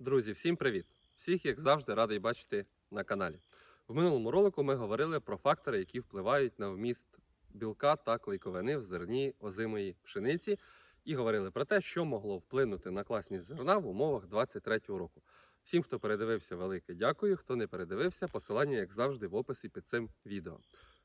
Друзі, всім привіт! Всіх, як завжди, радий бачити на каналі. В минулому ролику ми говорили про фактори, які впливають на вміст білка та клейковини в зерні озимої пшениці, і говорили про те, що могло вплинути на класність зерна в умовах 23-го року. Всім, хто передивився, велике дякую. Хто не передивився, посилання, як завжди, в описі під цим відео.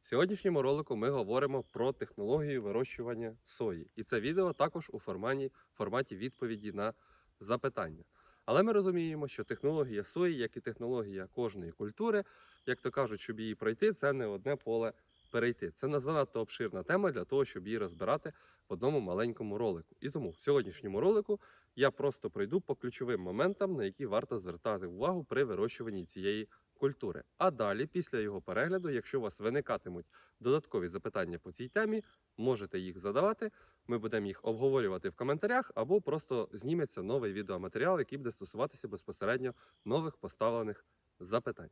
В сьогоднішньому ролику ми говоримо про технологію вирощування сої. І це відео також у форматі, форматі відповіді на запитання. Але ми розуміємо, що технологія сої, як і технологія кожної культури, як то кажуть, щоб її пройти, це не одне поле перейти. Це не занадто обширна тема для того, щоб її розбирати в одному маленькому ролику. І тому в сьогоднішньому ролику я просто пройду по ключовим моментам, на які варто звертати увагу при вирощуванні цієї культури. А далі, після його перегляду, якщо у вас виникатимуть додаткові запитання по цій темі, можете їх задавати. Ми будемо їх обговорювати в коментарях, або просто зніметься новий відеоматеріал, який буде стосуватися безпосередньо нових поставлених запитань.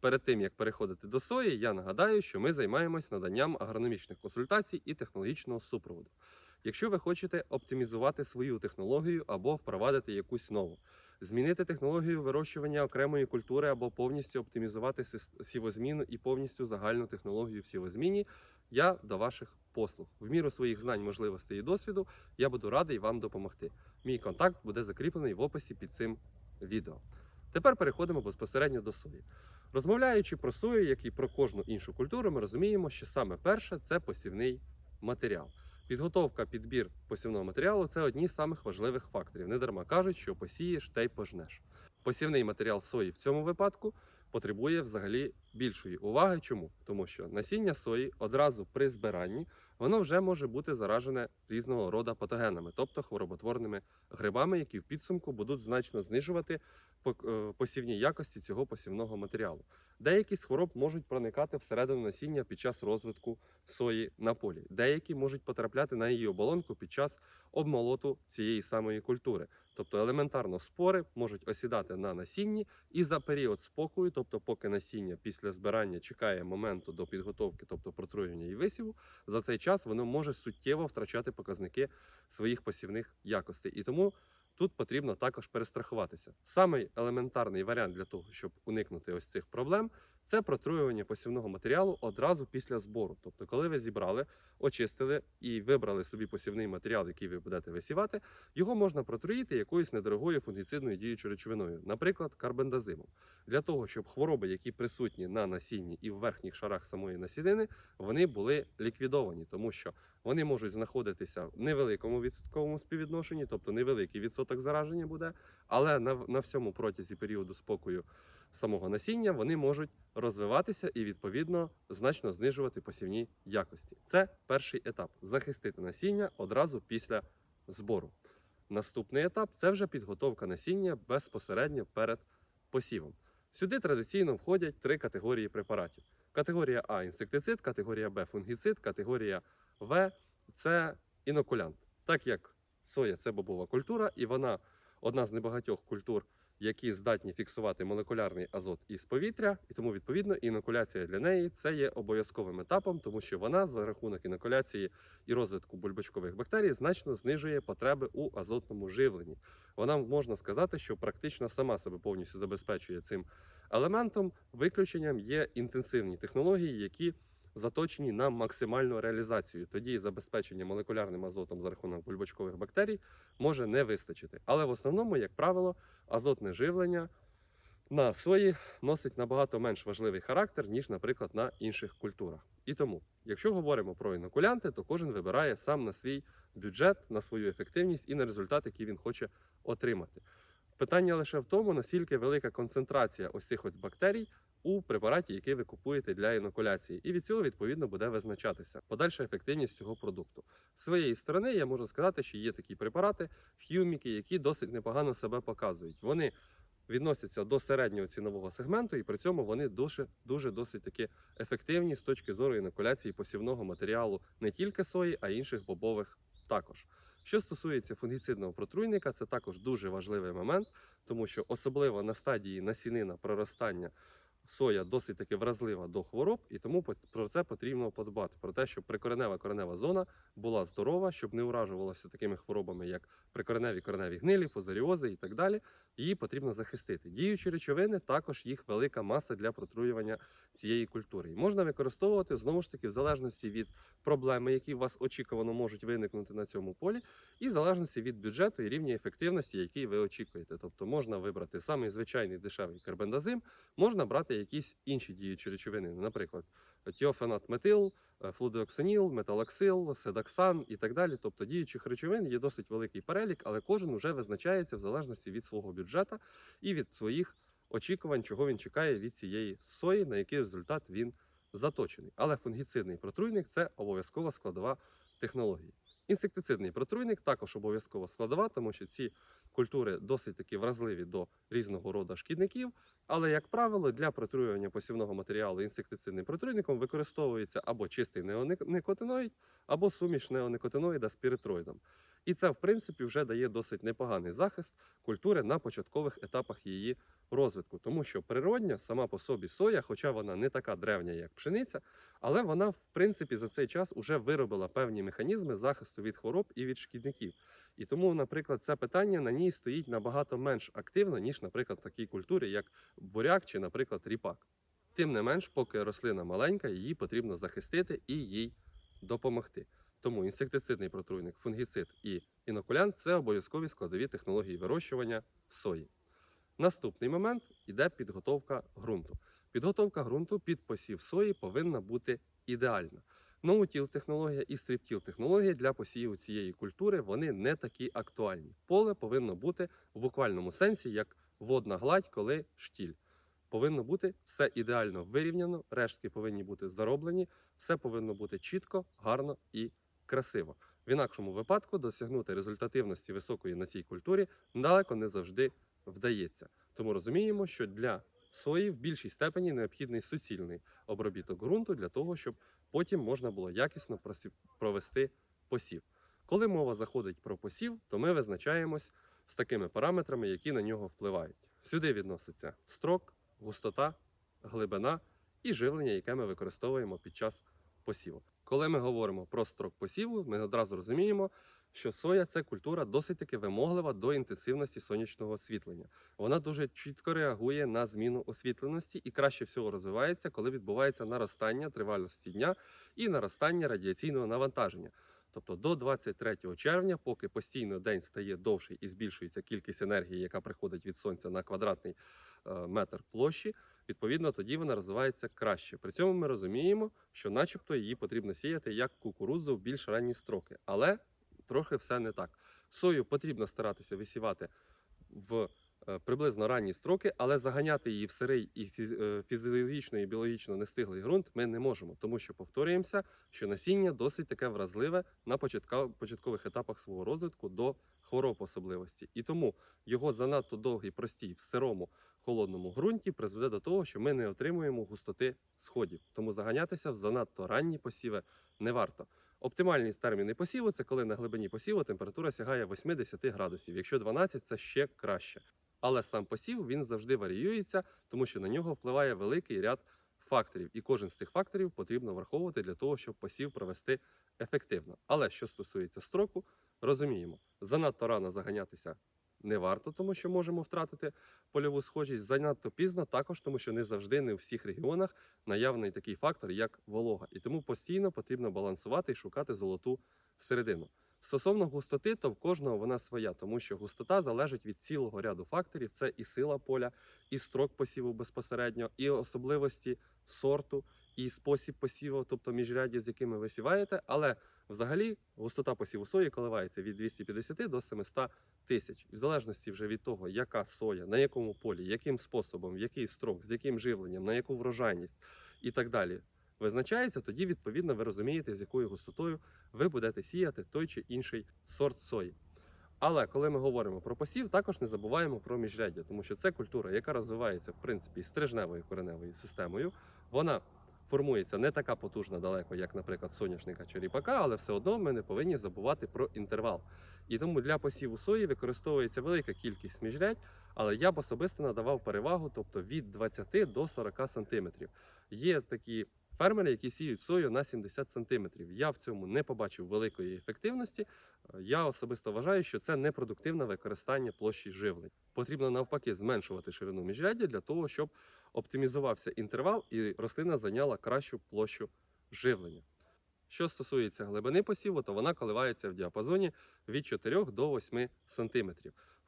Перед тим як переходити до сої, я нагадаю, що ми займаємось наданням агрономічних консультацій і технологічного супроводу. Якщо ви хочете оптимізувати свою технологію або впровадити якусь нову, змінити технологію вирощування окремої культури або повністю оптимізувати сівозміну і повністю загальну технологію в сівозміні, я до ваших послуг. В міру своїх знань, можливостей і досвіду я буду радий вам допомогти. Мій контакт буде закріплений в описі під цим відео. Тепер переходимо безпосередньо до сої. Розмовляючи про сою, як і про кожну іншу культуру, ми розуміємо, що саме перше це посівний матеріал. Підготовка, підбір посівного матеріалу це одні з самих важливих факторів. Недарма кажуть, що посієш та й пожнеш. Посівний матеріал сої в цьому випадку потребує взагалі більшої уваги. Чому? Тому що насіння сої одразу при збиранні воно вже може бути заражене різного роду патогенами, тобто хвороботворними грибами, які в підсумку будуть значно знижувати е, посівні якості цього посівного матеріалу. Деякі з хвороб можуть проникати всередину насіння під час розвитку сої на полі. Деякі можуть потрапляти на її оболонку під час обмолоту цієї самої культури. Тобто елементарно спори можуть осідати на насінні і за період спокою, тобто поки насіння після збирання чекає моменту до підготовки, тобто протруювання і висіву, за цей час воно може суттєво втрачати показники своїх посівних якостей. І тому тут потрібно також перестрахуватися. Самий елементарний варіант для того, щоб уникнути ось цих проблем, це протруювання посівного матеріалу одразу після збору. Тобто, коли ви зібрали, очистили і вибрали собі посівний матеріал, який ви будете висівати, його можна протруїти якоюсь недорогою фунгіцидною діючою речовиною, наприклад, карбендазимом, для того, щоб хвороби, які присутні на насінні і в верхніх шарах самої насінини, вони були ліквідовані, тому що вони можуть знаходитися в невеликому відсотковому співвідношенні, тобто невеликий відсоток зараження буде, але на, на всьому протязі періоду спокою самого насіння вони можуть розвиватися і відповідно значно знижувати посівні якості. Це перший етап захистити насіння одразу після збору. Наступний етап це вже підготовка насіння безпосередньо перед посівом. Сюди традиційно входять три категорії препаратів: категорія А інсектицид, категорія Б фунгіцид, категорія В це інокулянт. Так як соя це бобова культура, і вона одна з небагатьох культур, які здатні фіксувати молекулярний азот із повітря, і тому відповідно інокуляція для неї це є обов'язковим етапом, тому що вона за рахунок інокуляції і розвитку бульбочкових бактерій значно знижує потреби у азотному живленні. Вона можна сказати, що практично сама себе повністю забезпечує цим елементом. Виключенням є інтенсивні технології, які заточені на максимальну реалізацію. Тоді забезпечення молекулярним азотом за рахунок бульбочкових бактерій може не вистачити. Але в основному, як правило, азотне живлення на сої носить набагато менш важливий характер, ніж, наприклад, на інших культурах. І тому, якщо говоримо про інокулянти, то кожен вибирає сам на свій бюджет, на свою ефективність і на результат, який він хоче отримати. Питання лише в тому, наскільки велика концентрація ось цих от бактерій у препараті, який ви купуєте для інокуляції, і від цього відповідно буде визначатися подальша ефективність цього продукту. З своєї сторони я можу сказати, що є такі препарати, ф'юміки, які досить непогано себе показують. Вони відносяться до середнього цінового сегменту, і при цьому вони дуже дуже досить таки ефективні з точки зору інокуляції посівного матеріалу не тільки сої, а й інших бобових також. Що стосується фунгіцидного протруйника, це також дуже важливий момент, тому що особливо на стадії насінина проростання соя досить таки вразлива до хвороб, і тому про це потрібно подбати. Про те, щоб прикоренева коренева зона була здорова, щоб не уражувалася такими хворобами, як прикореневі кореневі гнилі, фузаріози і так далі. Її потрібно захистити. Діючі речовини також їх велика маса для протруювання цієї культури. І можна використовувати знову ж таки в залежності від проблеми, які у вас очікувано можуть виникнути на цьому полі, і в залежності від бюджету і рівня ефективності, який ви очікуєте. Тобто можна вибрати самий звичайний дешевий карбендазим, можна брати якісь інші діючі речовини, наприклад, тіофенат метил, е, металоксил, седаксан і так далі. Тобто діючих речовин є досить великий перелік, але кожен вже визначається в залежності від свого бюджету і від своїх очікувань, чого він чекає від цієї сої, на який результат він заточений. Але фунгіцидний протруйник це обов'язкова складова технології. Інсектицидний протруйник також обов'язкова складова, тому що ці культури досить таки вразливі до різного роду шкідників. Але, як правило, для протруювання посівного матеріалу інсектицидним протруйником використовується або чистий неоникотиноїд, або суміш неоникотиноїда з піритроїдом. І це, в принципі, вже дає досить непоганий захист культури на початкових етапах її розвитку, тому що природня сама по собі соя, хоча вона не така древня, як пшениця, але вона, в принципі, за цей час вже виробила певні механізми захисту від хвороб і від шкідників. І тому, наприклад, це питання на ній стоїть набагато менш активно, ніж, наприклад, такій культурі, як буряк чи, наприклад, ріпак. Тим не менш, поки рослина маленька, її потрібно захистити і їй допомогти. Тому інсектицидний протруйник, фунгіцид і інокулянт це обов'язкові складові технології вирощування сої. Наступний момент іде підготовка ґрунту. Підготовка ґрунту під посів сої повинна бути ідеальна. Ноутіл технологія і стріптіл технологія для посіву цієї культури вони не такі актуальні. Поле повинно бути в буквальному сенсі як водна гладь, коли штіль. Повинно бути все ідеально вирівняно, рештки повинні бути зароблені, все повинно бути чітко, гарно і красиво. В інакшому випадку досягнути результативності високої на цій культурі далеко не завжди вдається. Тому розуміємо, що для сої в більшій степені необхідний суцільний обробіток ґрунту для того, щоб потім можна було якісно провести посів. Коли мова заходить про посів, то ми визначаємось з такими параметрами, які на нього впливають. Сюди відноситься строк, густота, глибина і живлення, яке ми використовуємо під час посіву. Коли ми говоримо про строк посіву, ми одразу розуміємо, що соя це культура досить таки вимоглива до інтенсивності сонячного освітлення. Вона дуже чітко реагує на зміну освітленості і краще всього розвивається, коли відбувається наростання тривалості дня і наростання радіаційного навантаження. Тобто до 23 червня, поки постійно день стає довший і збільшується кількість енергії, яка приходить від сонця на квадратний е, метр площі, відповідно тоді вона розвивається краще. При цьому ми розуміємо, що, начебто, її потрібно сіяти як кукурудзу в більш ранні строки, але трохи все не так. Сою потрібно старатися висівати в е, приблизно ранні строки, але заганяти її в сирий і е, фізіологічно і біологічно нестиглий ґрунт ми не можемо, тому що повторюємося, що насіння досить таке вразливе на початкових етапах свого розвитку до хвороб особливості. І тому його занадто довгий простій в сирому холодному ґрунті призведе до того, що ми не отримуємо густоти сходів. Тому заганятися в занадто ранні посіви не варто. Оптимальні терміни посіву це коли на глибині посіву температура сягає 8-10 градусів. Якщо 12, це ще краще. Але сам посів він завжди варіюється, тому що на нього впливає великий ряд факторів, і кожен з цих факторів потрібно враховувати для того, щоб посів провести ефективно. Але що стосується строку, розуміємо, занадто рано заганятися не варто, тому що можемо втратити польову схожість. Занадто пізно також, тому що не завжди, не у всіх регіонах наявний такий фактор, як волога. І тому постійно потрібно балансувати і шукати золоту середину. Стосовно густоти, то в кожного вона своя, тому що густота залежить від цілого ряду факторів: це і сила поля, і строк посіву безпосередньо, і особливості сорту, і спосіб посіву, тобто міжряддя, з якими ви сіваєте. Але взагалі густота посіву сої коливається від 250 до 700 тисяч. В залежності вже від того, яка соя, на якому полі, яким способом, в який строк, з яким живленням, на яку врожайність і так далі визначається, тоді відповідно ви розумієте, з якою густотою ви будете сіяти той чи інший сорт сої. Але коли ми говоримо про посів, також не забуваємо про міжряддя, тому що це культура, яка розвивається в принципі стрижневою кореневою системою. Вона формується не така потужна далеко, як, наприклад, соняшника чи ріпака, але все одно ми не повинні забувати про інтервал. І тому для посіву сої використовується велика кількість міжрядь, але я б особисто надавав перевагу, тобто від 20 до 40 сантиметрів. Є такі фермери, які сіють сою на 70 см. Я в цьому не побачив великої ефективності. Я особисто вважаю, що це непродуктивне використання площі живлень. Потрібно навпаки зменшувати ширину міжряддя для того, щоб оптимізувався інтервал і рослина зайняла кращу площу живлення. Що стосується глибини посіву, то вона коливається в діапазоні від 4 до 8 см.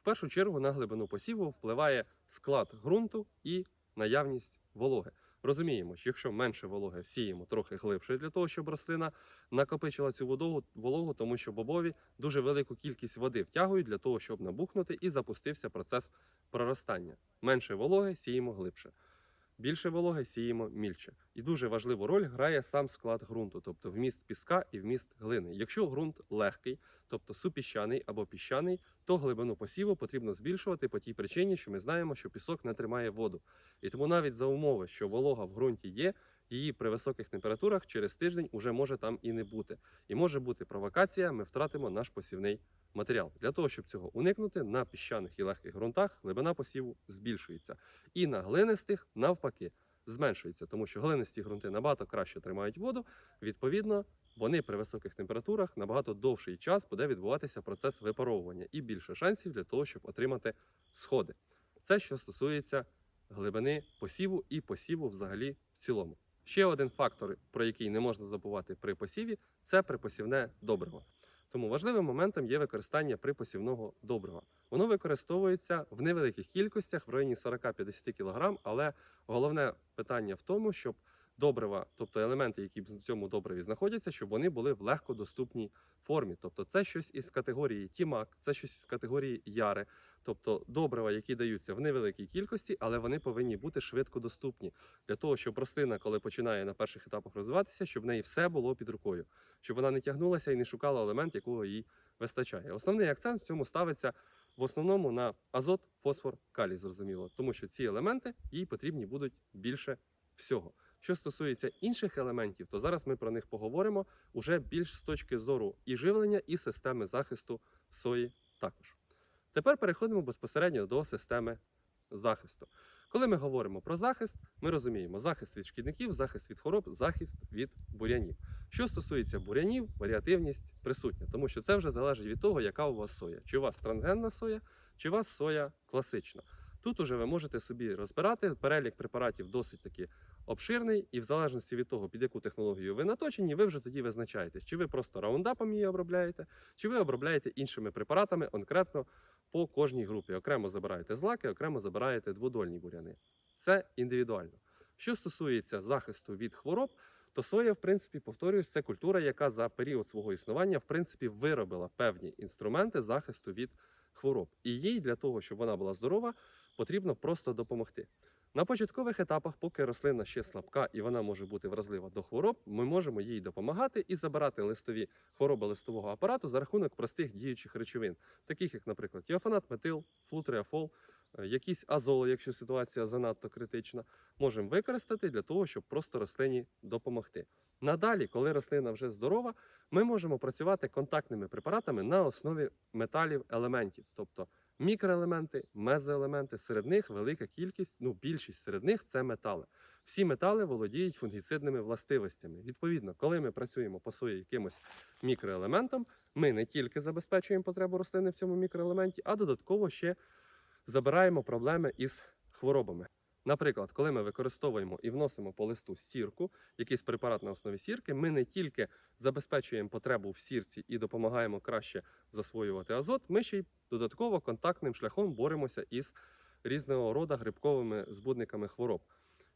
В першу чергу на глибину посіву впливає склад ґрунту і наявність вологи. Розуміємо, що якщо менше вологи сіємо трохи глибше для того, щоб рослина накопичила цю вологу, вологу, тому що бобові дуже велику кількість води втягують для того, щоб набухнути і запустився процес проростання. Менше вологи сіємо глибше. Більше вологи сіємо мільче. І дуже важливу роль грає сам склад ґрунту, тобто вміст піска і вміст глини. Якщо ґрунт легкий, тобто супіщаний або піщаний, то глибину посіву потрібно збільшувати по тій причині, що ми знаємо, що пісок не тримає воду. І тому навіть за умови, що волога в ґрунті є, її при високих температурах через тиждень уже може там і не бути. І може бути провокація, ми втратимо наш посівний матеріал. Для того, щоб цього уникнути, на піщаних і легких ґрунтах глибина посіву збільшується. І на глинистих навпаки зменшується, тому що глинисті ґрунти набагато краще тримають воду. Відповідно, вони при високих температурах набагато довший час буде відбуватися процес випаровування і більше шансів для того, щоб отримати сходи. Це що стосується глибини посіву і посіву взагалі в цілому. Ще один фактор, про який не можна забувати при посіві, це припосівне добриво. Тому важливим моментом є використання припосівного добрива. Воно використовується в невеликих кількостях в районі 40-50 кг, але головне питання в тому, щоб добрива, тобто елементи, які в цьому добриві знаходяться, щоб вони були в легкодоступній формі. Тобто це щось із категорії тімак, це щось із категорії яри, тобто добрива, які даються в невеликій кількості, але вони повинні бути швидко доступні для того, щоб рослина, коли починає на перших етапах розвиватися, щоб в неї все було під рукою, щоб вона не тягнулася і не шукала елемент, якого їй вистачає. Основний акцент в цьому ставиться в основному на азот, фосфор, калій, зрозуміло, тому що ці елементи їй потрібні будуть більше всього. Що стосується інших елементів, то зараз ми про них поговоримо уже більш з точки зору і живлення, і системи захисту сої також. Тепер переходимо безпосередньо до системи захисту. Коли ми говоримо про захист, ми розуміємо захист від шкідників, захист від хвороб, захист від бурянів. Що стосується бурянів, варіативність присутня, тому що це вже залежить від того, яка у вас соя. Чи у вас трансгенна соя, чи у вас соя класична. Тут уже ви можете собі розбирати. Перелік препаратів досить таки обширний, і в залежності від того, під яку технологію ви наточені, ви вже тоді визначаєтесь, чи ви просто раундапом її обробляєте, чи ви обробляєте іншими препаратами конкретно по кожній групі. Окремо забираєте злаки, окремо забираєте дводольні буряни. Це індивідуально. Що стосується захисту від хвороб, то соя, в принципі, повторююсь, це культура, яка за період свого існування в принципі виробила певні інструменти захисту від хвороб. І їй для того, щоб вона була здорова, потрібно просто допомогти. На початкових етапах, поки рослина ще слабка і вона може бути вразлива до хвороб, ми можемо їй допомагати і забирати листові хвороби листового апарату за рахунок простих діючих речовин, таких як, наприклад, тіофанат, метил, флутреафол, е, якісь азоли, якщо ситуація занадто критична, можемо використати для того, щоб просто рослині допомогти. Надалі, коли рослина вже здорова, ми можемо працювати контактними препаратами на основі металів елементів, тобто мікроелементи, мезоелементи. Серед них велика кількість, ну більшість серед них це метали. Всі метали володіють фунгіцидними властивостями. Відповідно, коли ми працюємо по сої якимось мікроелементом, ми не тільки забезпечуємо потребу рослини в цьому мікроелементі, а додатково ще забираємо проблеми із хворобами. Наприклад, коли ми використовуємо і вносимо по листу сірку, якийсь препарат на основі сірки, ми не тільки забезпечуємо потребу в сірці і допомагаємо краще засвоювати азот, ми ще й додатково контактним шляхом боремося із різного роду грибковими збудниками хвороб.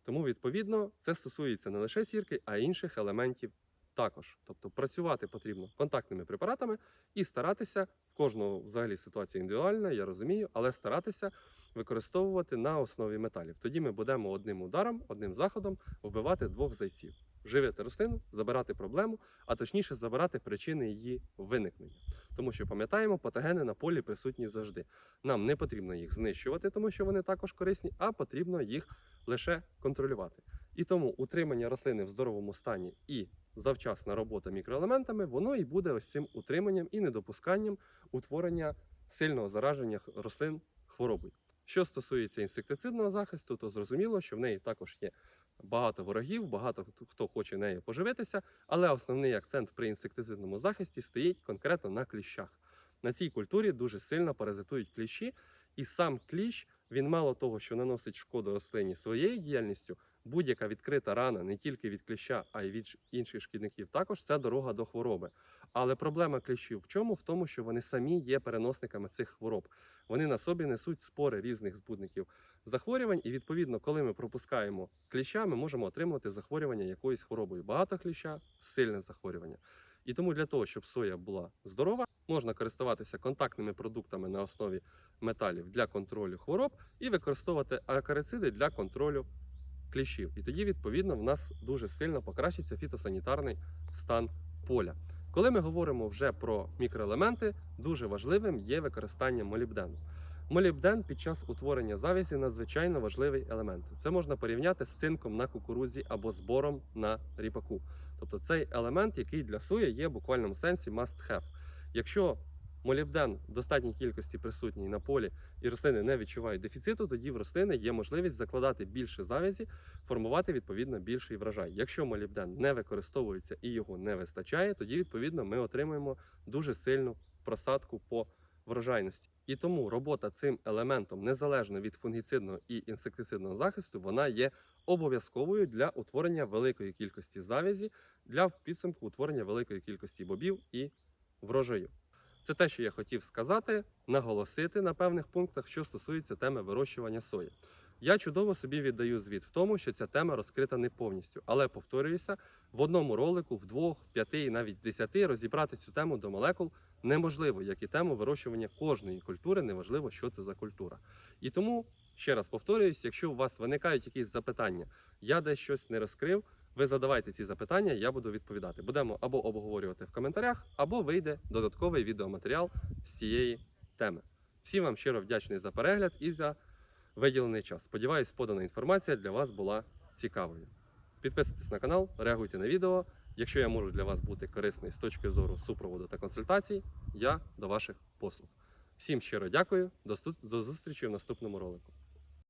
Тому, відповідно, це стосується не лише сірки, а й інших елементів також. Тобто працювати потрібно контактними препаратами і старатися в кожного взагалі ситуація індивідуальна, я розумію, але старатися використовувати на основі металів. Тоді ми будемо одним ударом, одним заходом вбивати двох зайців. Живити рослину, забирати проблему, а точніше забирати причини її виникнення. Тому що пам'ятаємо, патогени на полі присутні завжди. Нам не потрібно їх знищувати, тому що вони також корисні, а потрібно їх лише контролювати. І тому утримання рослини в здоровому стані і завчасна робота мікроелементами, воно і буде ось цим утриманням і недопусканням утворення сильного зараження рослин хворобою. Що стосується інсектицидного захисту, то зрозуміло, що в неї також є багато ворогів, багато хто- хоче нею поживитися, але основний акцент при інсектицидному захисті стоїть конкретно на кліщах. На цій культурі дуже сильно паразитують кліщі, і сам кліщ він мало того, що наносить шкоду рослині своєю діяльністю, будь-яка відкрита рана не тільки від кліща, а й від інших шкідників, також це дорога до хвороби. Але проблема кліщів в чому? В тому, що вони самі є переносниками цих хвороб. Вони на собі несуть спори різних збудників захворювань, і відповідно, коли ми пропускаємо кліща, ми можемо отримувати захворювання якоюсь хворобою. Багато кліща сильне захворювання. І тому для того, щоб соя була здорова, можна користуватися контактними продуктами на основі металів для контролю хвороб і використовувати акарициди для контролю кліщів. І тоді, відповідно, в нас дуже сильно покращиться фітосанітарний стан поля. Коли ми говоримо вже про мікроелементи, дуже важливим є використання молібдену. Молібден під час утворення завязі надзвичайно важливий елемент. Це можна порівняти з цинком на кукурудзі або з бором на ріпаку. Тобто цей елемент, який для сої є в буквальному сенсі must have. Якщо молібден в достатній кількості присутній на полі і рослини не відчувають дефіциту, тоді в рослини є можливість закладати більше завязі, формувати відповідно більший врожай. Якщо молібден не використовується і його не вистачає, тоді відповідно ми отримуємо дуже сильну просадку по врожайності. І тому робота цим елементом, незалежно від фунгіцидного і інсектицидного захисту, вона є обов'язковою для утворення великої кількості завязі, для підсумку утворення великої кількості бобів і врожаю. Це те, що я хотів сказати, наголосити на певних пунктах, що стосується теми вирощування сої. Я чудово собі віддаю звіт в тому, що ця тема розкрита не повністю, але повторююся, в одному ролику, в двох, в п'яти і навіть десяти розібрати цю тему до молекул неможливо, як і тему вирощування кожної культури, неважливо, що це за культура. І тому ще раз повторююсь, якщо у вас виникають якісь запитання, я десь щось не розкрив. Ви задавайте ці запитання, я буду відповідати. Будемо або обговорювати в коментарях, або вийде додатковий відеоматеріал з цієї теми. Всім вам щиро вдячний за перегляд і за виділений час. Сподіваюсь, подана інформація для вас була цікавою. Підписуйтесь на канал, реагуйте на відео. Якщо я можу для вас бути корисний з точки зору супроводу та консультацій, я до ваших послуг. Всім щиро дякую. До зустрічі в наступному ролику.